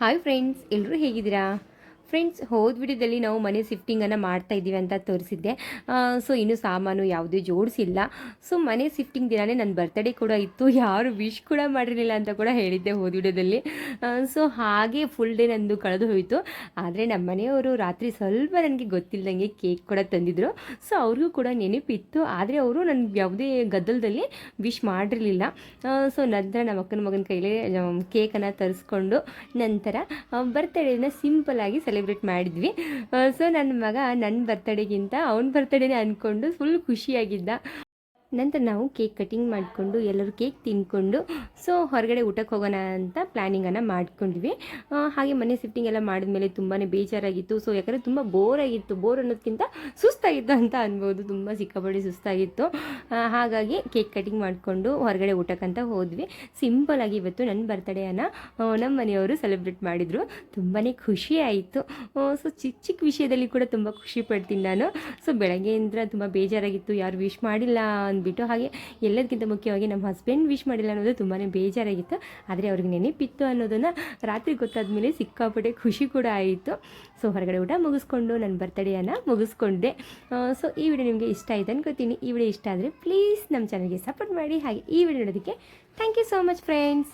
Hi friends ಎಲ್ಲರೂ ಹೇಗಿದ್ದೀರಾ? Friends ಹೋದ ವಿಡಿಯೋದಲ್ಲಿ ನಾವು ಮನೆ ಶಿಫ್ಟಿಂಗನ್ನು ಮಾಡ್ತಾ ಇದ್ದೀವಿ ಅಂತ ತೋರಿಸಿದ್ದೆ. ಸೊ ಇನ್ನೂ ಸಾಮಾನು ಯಾವುದೇ ಜೋಡಿಸಿಲ್ಲ. ಸೊ ಮನೆ ಶಿಫ್ಟಿಂಗ್ ದಿನವೇ ನನ್ನ ಬರ್ತ್ಡೇ ಕೂಡ ಇತ್ತು. ಯಾರು ವಿಶ್ ಕೂಡ ಮಾಡಿರಲಿಲ್ಲ ಅಂತ ಕೂಡ ಹೇಳಿದ್ದೆ ಹೋದ ವಿಡಿಯೋದಲ್ಲಿ. ಸೊ ಹಾಗೆ ಫುಲ್ ಡೇ ನಂದು ಕಳೆದು ಹೋಯಿತು. ಆದರೆ ನಮ್ಮ ಮನೆಯವರು ರಾತ್ರಿ ಸ್ವಲ್ಪ ನನಗೆ ಗೊತ್ತಿಲ್ಲದಂಗೆ ಕೇಕ್ ಕೂಡ ತಂದಿದ್ರು. ಸೊ ಅವ್ರಿಗೂ ಕೂಡ ನೆನಪಿತ್ತು. ಆದರೆ ಅವರು ನನಗೆ ಯಾವುದೇ ಗದ್ದಲದಲ್ಲಿ ವಿಶ್ ಮಾಡಿರಲಿಲ್ಲ. ಸೊ ನಂತರ ನಮ್ಮ ಅಕ್ಕನ ಮಗನ ಕೈಲೇ ಕೇಕನ್ನು ತರಿಸ್ಕೊಂಡು ನಂತರ ಬರ್ತ್ಡೇನ ಸಿಂಪಲ್ಲಾಗಿ ಸೆಲೆಬ್ರೇಟ್ ಮಾಡಿದ್ವಿ. ಸೊ ನನ್ನ ಮಗ ನನ್ನ ಬರ್ತಡೇಗಿಂತ ಅವನ ಬರ್ತಡೇನೇ ಅಂದ್ಕೊಂಡು ಫುಲ್ ಖುಷಿಯಾಗಿದ್ದ. ನಂತರ ನಾವು ಕೇಕ್ ಕಟಿಂಗ್ ಮಾಡಿಕೊಂಡು ಎಲ್ಲರೂ ಕೇಕ್ ತಿಂದ್ಕೊಂಡು, ಸೊ ಹೊರಗಡೆ ಊಟಕ್ಕೆ ಹೋಗೋಣ ಅಂತ ಪ್ಲ್ಯಾನಿಂಗನ್ನು ಮಾಡ್ಕೊಂಡ್ವಿ ಹಾಗೆ ಮನೆ ಶಿಫ್ಟಿಂಗ್ ಎಲ್ಲ ಮಾಡಿದ್ಮೇಲೆ ತುಂಬಾ ಬೇಜಾರಾಗಿತ್ತು. ಸೊ ಯಾಕಂದರೆ ತುಂಬ ಬೋರ್ ಆಗಿತ್ತು. ಬೋರ್ ಅನ್ನೋದಕ್ಕಿಂತ ಸುಸ್ತಾಗಿತ್ತು ಅಂತ ಅನ್ಬೋದು. ತುಂಬ ಸಿಕ್ಕಾಪಟ್ಟೆ ಸುಸ್ತಾಗಿತ್ತು. ಹಾಗಾಗಿ ಕೇಕ್ ಕಟಿಂಗ್ ಮಾಡಿಕೊಂಡು ಹೊರಗಡೆ ಊಟಕ್ಕಂತ ಹೋದ್ವಿ. ಸಿಂಪಲಾಗಿ ಇವತ್ತು ನನ್ನ ಬರ್ತಡೇಯನ್ನು ನಮ್ಮ ಮನೆಯವರು ಸೆಲೆಬ್ರೇಟ್ ಮಾಡಿದರು. ತುಂಬಾ ಖುಷಿ ಆಯಿತು. ಸೊ ಚಿಕ್ಕ ಚಿಕ್ಕ ವಿಷಯದಲ್ಲಿ ಕೂಡ ತುಂಬ ಖುಷಿ ಪಡ್ತೀನಿ ನಾನು. ಸೊ ಬೆಳಗ್ಗೆಯಿಂದ ತುಂಬ ಬೇಜಾರಾಗಿತ್ತು. ಯಾರು ವಿಶ್ ಮಾಡಿಲ್ಲ ಅಂದ್ಬಿಟ್ಟು ಹಾಗೆ ಎಲ್ಲದಕ್ಕಿಂತ ಮುಖ್ಯವಾಗಿ ನಮ್ಮ ಹಸ್ಬೆಂಡ್ ವಿಶ್ ಮಾಡಿಲ್ಲ ಅನ್ನೋದು ತುಂಬಾ ಬೇಜಾರಾಗಿತ್ತು. ಆದರೆ ಅವ್ರಿಗೆ ನೆನಪಿತ್ತು ಅನ್ನೋದನ್ನು ರಾತ್ರಿ ಗೊತ್ತಾದ ಮೇಲೆ ಸಿಕ್ಕಾಪಟ್ಟೆ ಖುಷಿ ಕೂಡ ಆಯಿತು. ಸೊ ಹೊರಗಡೆ ಊಟ ಮುಗಿಸ್ಕೊಂಡು ನನ್ನ ಬರ್ತಡೇಯನ್ನು ಮುಗಿಸ್ಕೊಂಡೆ. ಸೊ ಈ ವಿಡಿಯೋ ನಿಮಗೆ ಇಷ್ಟ ಆಯ್ತು ಅನ್ಕೋತೀನಿ. ಈ ವಿಡಿಯೋ ಇಷ್ಟ ಆದರೆ ಪ್ಲೀಸ್ ನಮ್ಮ ಚಾನಲ್ಗೆ ಸಪೋರ್ಟ್ ಮಾಡಿ. ಹಾಗೆ ಈ ವಿಡಿಯೋ ನೋಡೋದಕ್ಕೆ thank you so much friends